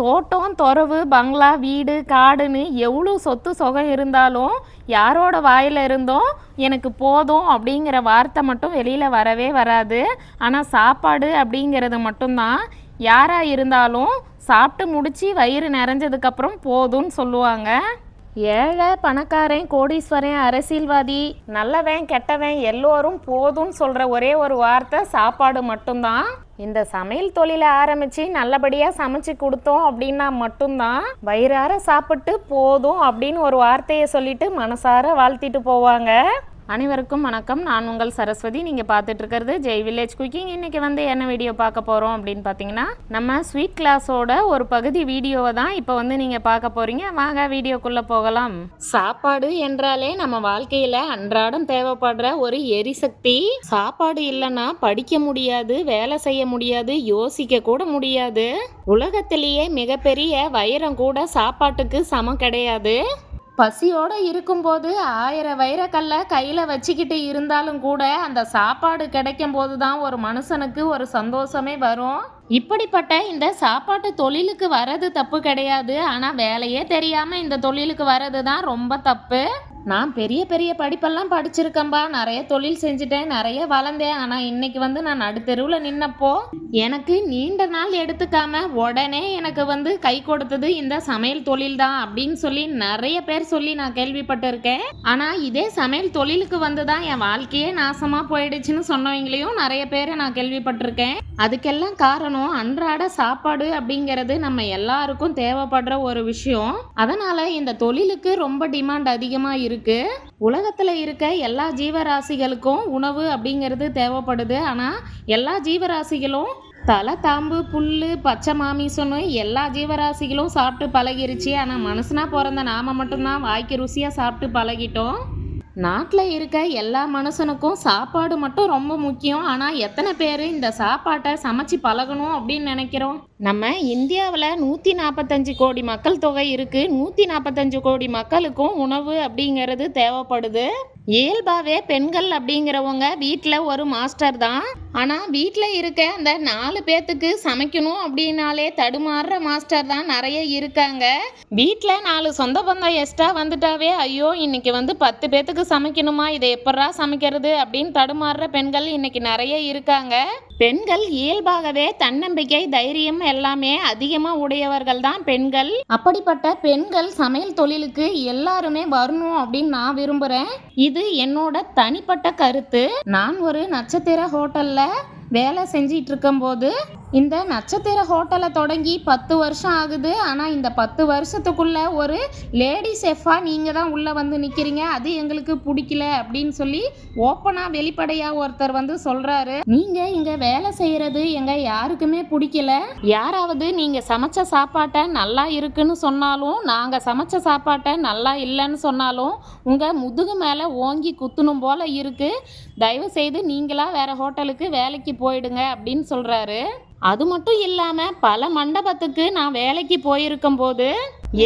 தோட்டம் துறவு பங்களா வீடு காடுன்னு எவ்வளோ சொத்து சுகம் இருந்தாலும் யாரோட வாயில் இருந்தும் எனக்கு போதும் அப்படிங்கிற வார்த்தை மட்டும் வெளியில் வரவே வராது. ஆனால் சாப்பாடு அப்படிங்கிறது மட்டும்தான். யாராக இருந்தாலும் சாப்பிட்டு முடித்து வயிறு நிறைஞ்சதுக்கப்புறம் போதும்னு சொல்லுவாங்க. ஏழை பணக்காரன் கோடீஸ்வரன் அரசியல்வாதி நல்லவன் கெட்டவன் எல்லோரும் போதும்னு சொல்கிற ஒரே ஒரு வார்த்தை சாப்பாடு மட்டும்தான். இந்த சமையல் தொழிலை ஆரம்பித்து நல்லபடியாக சமைச்சு கொடுத்தோம் அப்படின்னா மட்டும்தான் வயிறார சாப்பிட்டு போதும் அப்படின்னு ஒரு வார்த்தையை சொல்லிட்டு மனசார வாழ்த்திட்டு போவாங்க. அனைவருக்கும் வணக்கம். நான் உங்கள் சரஸ்வதி. நீங்கள் பார்த்துட்டு இருக்கிறது ஜெய் வில்லேஜ் குக்கிங் இன்றைக்கி வந்து என்ன வீடியோ பார்க்க போகிறோம் அப்படின்னு பார்த்தீங்கன்னா நம்ம ஸ்வீட் கிளாஸோட ஒரு பகுதி வீடியோவை தான் இப்போ வந்து நீங்கள் பார்க்க போகிறீங்க வாங்க வீடியோக்குள்ளே போகலாம். சாப்பாடு என்றாலே நம்ம வாழ்க்கையில் அன்றாடம் தேவைப்படுற ஒரு எரிசக்தி. சாப்பாடு இல்லைன்னா படிக்க முடியாது வேலை செய்ய முடியாது யோசிக்க கூட முடியாது. உலகத்திலேயே மிகப்பெரிய வைரம் கூட சாப்பாட்டுக்கு சமம் கிடையாது. பசியோடு இருக்கும்போது ஆயிரம் வைரக்கல்லை கையில் வச்சுக்கிட்டு இருந்தாலும் கூட அந்த சாப்பாடு கிடைக்கும் போது தான் ஒரு மனுஷனுக்கு ஒரு சந்தோஷமே வரும். இப்படிப்பட்ட இந்த சாப்பாட்டு தொழிலுக்கு வர்றது தப்பு கிடையாது. ஆனால் வேலையே தெரியாமல் இந்த தொழிலுக்கு வர்றது தான் ரொம்ப தப்பு. நான் பெரிய பெரிய படிப்பெல்லாம் படிச்சிருக்கேன்பா. நிறைய தொழில் செஞ்சுட்டேன் நிறைய வளர்ந்தேன். ஆனால் இன்னைக்கு வந்து நான் நடுத்தெருவில் நின்னப்போ எனக்கு நீண்ட நாள் எடுத்துக்காம உடனே எனக்கு வந்து கை கொடுத்தது இந்த சமையல் தொழில் தான் அப்படின்னு சொல்லி நிறைய பேர் சொல்லி நான் கேள்விப்பட்டிருக்கேன். ஆனால் இதே சமையல் தொழிலுக்கு வந்து தான் என் வாழ்க்கையே நாசமாக போயிடுச்சுன்னு சொன்னவங்களையும் நிறைய பேரை நான் கேள்விப்பட்டிருக்கேன். அதுக்கெல்லாம் காரணம் அன்றாட சாப்பாடு அப்படிங்கிறது நம்ம எல்லாருக்கும் தேவைப்படுற ஒரு விஷயம். அதனால் இந்த தொழிலுக்கு ரொம்ப டிமாண்ட் அதிகமாக இருக்கு உலகத்தில் இருக்க எல்லா ஜீவராசிகளுக்கும் உணவு அப்படிங்கிறது தேவைப்படுது. ஆனால் எல்லா ஜீவராசிகளும் தலை தாம்பு புல் பச்சை மாமிசம்னு எல்லா ஜீவராசிகளும் சாப்பிட்டு பழகிருச்சு. ஆனால் மனுஷனாக பிறந்த நாம மட்டும்தான் வாய்க்கு ருசியாக சாப்பிட்டு பழகிட்டோம். நாட்டில் இருக்க எல்லா மனுஷனுக்கும் சாப்பாடு மட்டும் ரொம்ப முக்கியம். ஆனால் எத்தனை பேர் இந்த சாப்பாட்டை சமைச்சு பழகணும் அப்படின்னு நினைக்கிறோம்? நம்ம இந்தியாவில் நூற்றி நாற்பத்தஞ்சு கோடி மக்கள் தொகை இருக்குது நூற்றி நாற்பத்தஞ்சு கோடி மக்களுக்கும் உணவு அப்படிங்கிறது தேவைப்படுது. இயல்பாகவே பெண்கள் அப்படிங்கிறவங்க வீட்டில் ஒரு மாஸ்டர் தான். ஆனால் வீட்டில் இருக்க அந்த நாலு பேர்த்துக்கு சமைக்கணும் அப்படின்னாலே தடுமாறுற மாஸ்டர் தான் நிறைய இருக்காங்க. வீட்டில் நாலு சொந்த பந்தம் எக்ஸ்ட்ரா வந்துட்டாவே ஐயோ இன்னைக்கு வந்து பத்து பேர்த்துக்கு சமைக்கணுமா? இதை எப்படா சமைக்கிறது? அப்படின்னு தடுமாறுற பெண்கள் இன்னைக்கு நிறைய இருக்காங்க. பெண்கள் இயல்பாகவே தன்னம்பிக்கை தைரியம் எல்லாமே அதிகமாக உடையவர்கள் தான் பெண்கள். அப்படிப்பட்ட பெண்கள் சமையல் தொழிலுக்கு எல்லாருமே வரணும் அப்படின்னு நான் விரும்புகிறேன் இது என்னோட தனிப்பட்ட கருத்து. நான் ஒரு நட்சத்திர ஹோட்டலில் வேலை செஞ்சிட்டு இருக்கும்போது இந்த நட்சத்திர ஹோட்டலை தொடங்கி பத்து வருஷம் ஆகுது. ஆனால் இந்த பத்து வருஷத்துக்குள்ள ஒரு லேடி செஃபாக நீங்கள் தான் உள்ளே வந்து நிற்கிறீங்க அது எங்களுக்கு பிடிக்கல அப்படின்னு சொல்லி ஓப்பனாக வெளிப்படையாக ஒருத்தர் வந்து சொல்கிறாரு நீங்கள் இங்கே வேலை செய்கிறது எங்கள் யாருக்குமே பிடிக்கல. யாராவது நீங்கள் சமைச்ச சாப்பாட்டை நல்லா இருக்குன்னு சொன்னாலும் நாங்கள் சமைச்ச சாப்பாட்டை நல்லா இல்லைன்னு சொன்னாலும் உங்கள் முதுகு மேலே ஓங்கி குத்தணும் போல் இருக்குது தயவு செய்து நீங்களாக வேறு ஹோட்டலுக்கு வேலைக்கு போயிடுங்க அப்படின்னு சொல்கிறாரு அது மட்டும் இல்லாமல் பல மண்டபத்துக்கு நான் வேலைக்கு போயிருக்கும் போது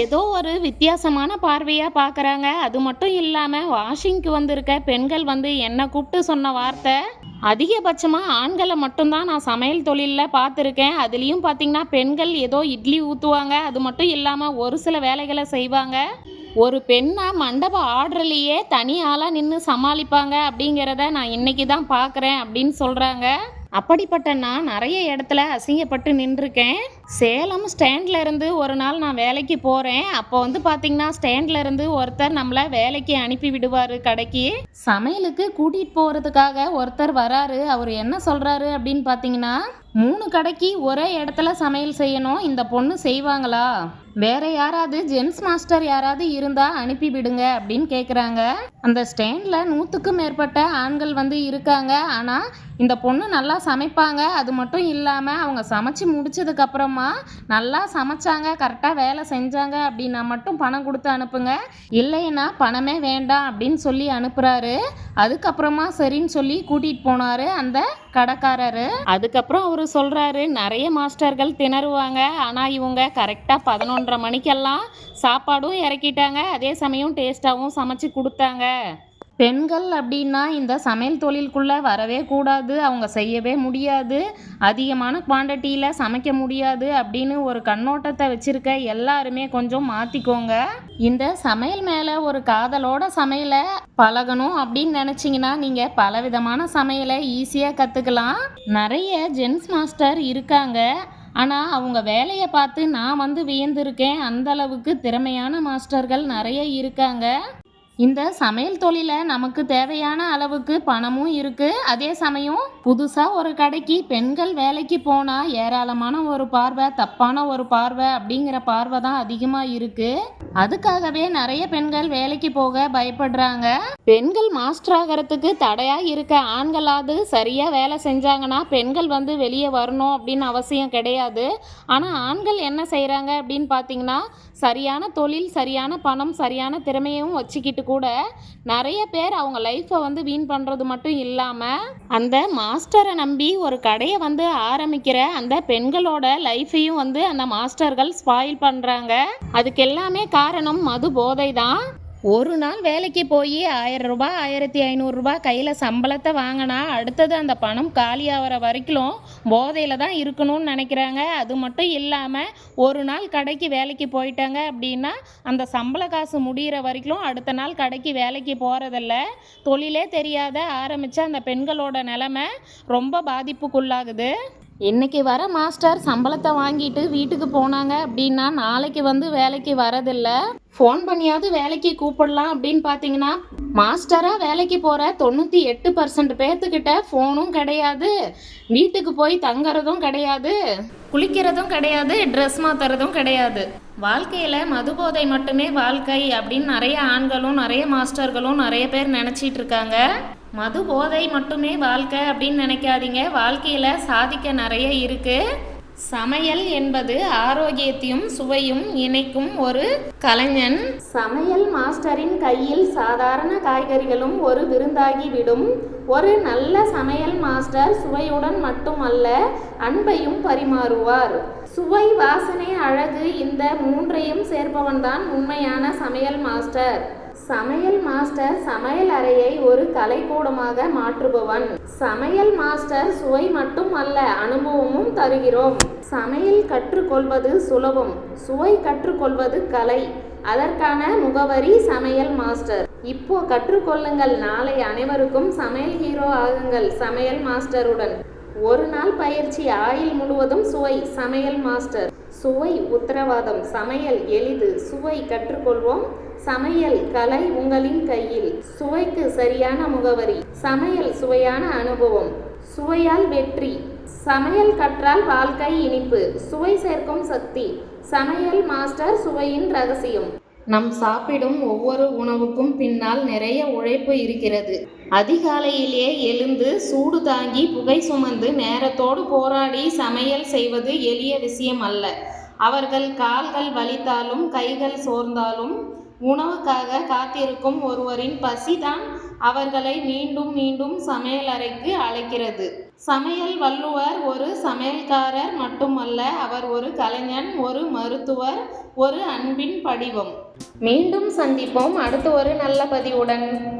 ஏதோ ஒரு வித்தியாசமான பார்வையாக பார்க்குறாங்க அது மட்டும் இல்லாமல் வாஷிங்க்கு வந்திருக்க பெண்கள் வந்து என்னை கூப்பிட்டு சொன்ன வார்த்தை அதிகபட்சமாக ஆண்களை மட்டும்தான் நான் சமையல் தொழிலில் பார்த்துருக்கேன். அதுலேயும் பார்த்தீங்கன்னா பெண்கள் ஏதோ இட்லி ஊற்றுவாங்க அது மட்டும் இல்லாமல் ஒரு சில வேலைகளை செய்வாங்க. ஒரு பெண்ணாக மண்டப ஆர்டர்லேயே தனி ஆளாக நின்று சமாளிப்பாங்க அப்படிங்கிறத நான் இன்னைக்கு தான் பார்க்குறேன் அப்படின்னு சொல்கிறாங்க அப்படிப்பட்ட நான் நிறைய இடத்துல அசிங்கப்பட்டு நின்றுருக்கேன். சேலம் ஸ்டாண்ட்ல இருந்து ஒரு நாள் நான் வேலைக்கு போகிறேன் அப்போ வந்து பார்த்தீங்கன்னா ஸ்டாண்ட்ல இருந்து ஒருத்தர் நம்மளை வேலைக்கு அனுப்பி விடுவார் கடைக்கு. சமையலுக்கு கூட்டிகிட்டு போகிறதுக்காக ஒருத்தர் வராரு. அவர் என்ன சொல்கிறாரு அப்படின்னு பார்த்தீங்கன்னா மூணு கடைக்கு ஒரே இடத்துல சமையல் செய்யணும். இந்த பொண்ணு செய்வாங்களா? வேற யாராவது ஜென்ஸ் மாஸ்டர் யாராவது இருந்தா அனுப்பி விடுங்க அப்படின்னு கேட்குறாங்க அந்த ஸ்டாண்ட்ல நூற்றுக்கும் மேற்பட்ட ஆண்கள் வந்து இருக்காங்க. ஆனால் இந்த பொண்ணு நல்லா சமைப்பாங்க. அது மட்டும் இல்லாமல் அவங்க சமைச்சு முடிச்சதுக்கப்புறம் அப்புறமா நல்லா சமைச்சாங்க கரெக்டாக வேலை செஞ்சாங்க அப்படின்னா மட்டும் பணம் கொடுத்து அனுப்புங்க. இல்லைன்னா பணமே வேண்டாம் அப்படின்னு சொல்லி அனுப்புகிறாரு அதுக்கப்புறமா சரின்னு சொல்லி கூட்டிகிட்டு போனார் அந்த கடைக்காரரு. அதுக்கப்புறம் அவர் சொல்கிறாரு நிறைய மாஸ்டர்கள் திணறுவாங்க. ஆனால் இவங்க கரெக்டாக பதினொன்றரை மணிக்கெல்லாம் சாப்பாடும் இறக்கிட்டாங்க. அதே சமயம் டேஸ்ட்டாகவும் சமைச்சு கொடுத்தாங்க. பெண்கள் அப்படின்னா இந்த சமையல் தொழிலுக்குள்ளே வரவே கூடாது அவங்க செய்யவே முடியாது. அதிகமான குவான்டிட்டியில் சமைக்க முடியாது அப்படின்னு ஒரு கண்ணோட்டத்தை வச்சுருக்க எல்லாருமே கொஞ்சம் மாற்றிக்கோங்க இந்த சமையல் மேலே ஒரு காதலோட சமையலை பழகணும் அப்படின்னு நினச்சிங்கன்னா நீங்கள் பலவிதமான சமையலை ஈஸியாக கற்றுக்கலாம் நிறைய ஜென்ஸ் மாஸ்டர் இருக்காங்க. ஆனால் அவங்க வேலையை பார்த்து நான் வந்து வியந்திருக்கேன். அந்த அளவுக்கு திறமையான மாஸ்டர்கள் நிறைய இருக்காங்க. இந்த சமையல் தொழில நமக்கு தேவையான அளவுக்கு பணமும் இருக்கு. அதே சமயம் புதுசாக ஒரு கடைக்கு பெண்கள் வேலைக்கு போனால் ஏராளமான ஒரு பார்வை தப்பான ஒரு பார்வை அப்படிங்கிற பார்வை தான் அதிகமாக இருக்குது அதுக்காகவே நிறைய பெண்கள் வேலைக்கு போக பயப்படுறாங்க. பெண்கள் மாஸ்டர் ஆகிறதுக்கு தடையாக இருக்க ஆண்களாவது சரியாக வேலை செஞ்சாங்கன்னா பெண்கள் வந்து வெளியே வரணும் அப்படின்னு அவசியம் கிடையாது. ஆனால் ஆண்கள் என்ன செய்கிறாங்க அப்படின்னு பார்த்தீங்கன்னா சரியான தொழில் சரியான பணம் சரியான திறமையும் வச்சுக்கிட்டு கூட நிறைய பேர் அவங்க லைஃப்பை வந்து வீண் பண்ணுறது மட்டும் இல்லாமல் அந்த மா மாஸ்டரை நம்பி ஒரு கடையை வந்து ஆரம்பிக்கிற அந்த பெண்களோட லைஃப்பையும் வந்து அந்த மாஸ்டர்கள் ஸ்பாயில் பண்ணுறாங்க அதுக்கு எல்லாமே காரணம் மது போதை தான் ஒரு நாள் வேலைக்கு போய் ஆயிரம் ரூபாய் ஆயிரத்தி ஐநூறுரூபா கையில் சம்பளத்தை வாங்கினா அடுத்தது அந்த பணம் காலியாகிற வரைக்கும் போதையில் தான் இருக்கணும்னு நினைக்கிறாங்க. அது மட்டும் இல்லாமல் ஒரு நாள் கடைக்கு வேலைக்கு போயிட்டாங்க அப்படின்னா அந்த சம்பள காசு முடிகிற வரைக்கும் அடுத்த நாள் கடைக்கு வேலைக்கு போகிறதில்ல தொழிலே தெரியாத ஆரம்பித்த அந்த பெண்களோட நிலமை ரொம்ப பாதிப்புக்குள்ளாகுது. இன்னைக்கு வர மாஸ்டர் சம்பளத்தை வாங்கிட்டு வீட்டுக்கு போனாங்க அப்படின்னா நாளைக்கு வந்து வேலைக்கு வரதில்ல. ஃபோன் பண்ணியாவது வேலைக்கு கூப்பிடலாம் அப்படின்னு பார்த்தீங்கன்னா மாஸ்டராக வேலைக்கு போகிற தொண்ணூற்றி எட்டு பர்சன்ட் பேர்த்துக்கிட்ட ஃபோனும் கிடையாது. வீட்டுக்கு போய் தங்குறதும் கிடையாது. குளிக்கிறதும் கிடையாது ட்ரெஸ் மாற்றுறதும் கிடையாது. வாழ்க்கையில் மதுபோதை மட்டுமே வாழ்க்கை அப்படின்னு நிறைய ஆண்களும் நிறைய மாஸ்டர்களும் நிறைய பேர் நினச்சிட்டு இருக்காங்க. மது போதை மட்டுமே வாழ்க்கை அப்படின்னு நினைக்காதீங்க. வாழ்க்கையில் சாதிக்க நிறைய இருக்குது சமையல் என்பது ஆரோக்கியத்தையும் சுவையும் இணைக்கும் ஒரு கலைஞன். சமையல் மாஸ்டரின் கையில் சாதாரண காய்கறிகளும் ஒரு விருந்தாகி விடும் ஒரு நல்ல சமையல் மாஸ்டர் சுவையுடன் மட்டுமல்ல அன்பையும் பரிமாறுவார். சுவை வாசனை அழகு இந்த மூன்றையும் சேர்ப்பவன்தான் உண்மையான சமையல் மாஸ்டர். சமையல் மாஸ்டர் சமையல் அறையை ஒரு கலைக்கூடமாக மாற்றுபவன். சமையல் மாஸ்டர் சுவை மட்டும் அல்ல அனுபவமும் தருகிறோம். சமையல் கற்றுக்கொள்வது சுலபம். சுவை கற்றுக்கொள்வது கலை. அதற்கான முகவரி சமையல் மாஸ்டர். இப்போ கற்றுக்கொள்ளுங்கள். நாளை அனைவருக்கும் சமையல் ஹீரோ ஆகுங்கள். சமையல் மாஸ்டருடன். ஒரு நாள் பயிற்சி ஆயில் முழுவதும் சுவை. சமையல் மாஸ்டர். சுவை உத்தரவாதம். சமையல் எளிது. சுவை கற்றுக்கொள்வோம். சமையல் கலை உங்களின் கையில். சுவைக்கு சரியான முகவரி. சமையல் சுவையான அனுபவம். சுவையால் வெற்றி. சமையல் கற்றால் வாழ்க்கை இனிப்பு. சுவை சேர்க்கும் சக்தி. சமையல் மாஸ்டர் சுவையின் ரகசியம். நம் சாப்பிடும் ஒவ்வொரு உணவுக்கும் பின்னால் நிறைய உழைப்பு இருக்கிறது. அதிகாலையிலே எழுந்து சூடு தாங்கி புகை சுமந்து நேரத்தோடு போராடி சமையல் செய்வது எளிய விஷயம் அல்ல. அவர்கள் கால்கள் வலித்தாலும் கைகள் சோர்ந்தாலும் உணவுக்காக காத்திருக்கும் ஒருவரின் பசிதான் அவர்களை மீண்டும் மீண்டும் சமையலறைக்கு அழைக்கிறது. சமையல் வல்லுவர் ஒரு சமையல்காரர் மட்டுமல்ல அவர் ஒரு கலைஞன் ஒரு மருத்துவர் ஒரு அன்பின் படிவம். மீண்டும் சந்திப்போம். அடுத்து ஒரு நல்ல பதிவுடன்.